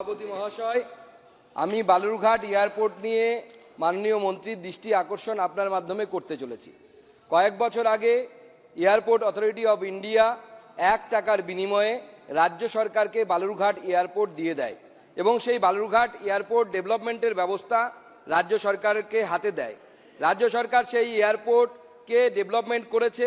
সভাপতি মহাশয়, আমি বালুরঘাট এয়ারপোর্ট নিয়ে মাননীয় মন্ত্রীর দৃষ্টি আকর্ষণ আপনার মাধ্যমে করতে চলেছি। কয়েক বছর আগে এয়ারপোর্ট অথরিটি অফ ইন্ডিয়া এক টাকার বিনিময়ে রাজ্য সরকারকে বালুরঘাট এয়ারপোর্ট দিয়ে দেয় এবং সেই বালুরঘাট এয়ারপোর্ট ডেভেলপমেন্টের ব্যবস্থা রাজ্য সরকারকে হাতে দেয়। রাজ্য সরকার সেই এয়ারপোর্টকে ডেভেলপমেন্ট করেছে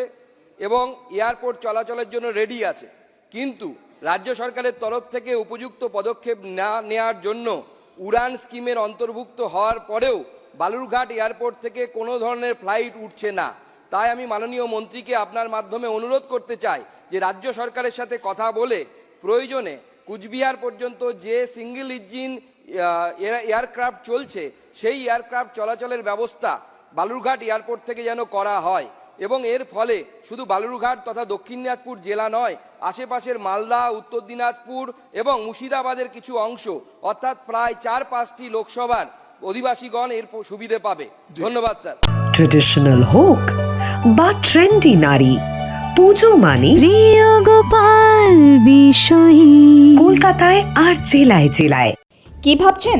এবং এয়ারপোর্ট চলাচলের জন্য রেডি আছে। কিন্তু রাজ্য সরকারের তরফ থেকে উপযুক্ত পদক্ষেপ না নেওয়ার জন্য উড়ান স্কিমের অন্তর্ভুক্ত হওয়ার পরেও বালুরঘাট এয়ারপোর্ট থেকে কোনো ধরনের ফ্লাইট উঠছে না। তাই আমি মাননীয় মন্ত্রীকে আপনার মাধ্যমে অনুরোধ করতে চাই যে রাজ্য সরকারের সাথে কথা বলে প্রয়োজনে কুচবিহার পর্যন্ত যে সিঙ্গেল ইঞ্জিন এয়ারক্রাফট চলছে, সেই এয়ারক্রাফট চলাচলের ব্যবস্থা বালুরঘাট এয়ারপোর্ট থেকে যেন করা হয়। এবং এর ফলে শুধু বালুরঘাট তথা দক্ষিণ দিনাজপুর জেলা নয় আশেপাশের মালদা উত্তর দিনাজপুর এবং মুর্শিদাবাদের কিছু অংশ অর্থাৎ প্রায় চার পাঁচটি লোকসভার অধিবাসীগণ এর সুবিধে পাবে। ধন্যবাদ স্যার। ট্রেডিশনাল হোক বা ট্রেন্ডি নারী পুজো মানে প্রিয় গোপাল বিষয়ী। কলকাতায় আর জেলায় জেলায়। কি ভাবছেন?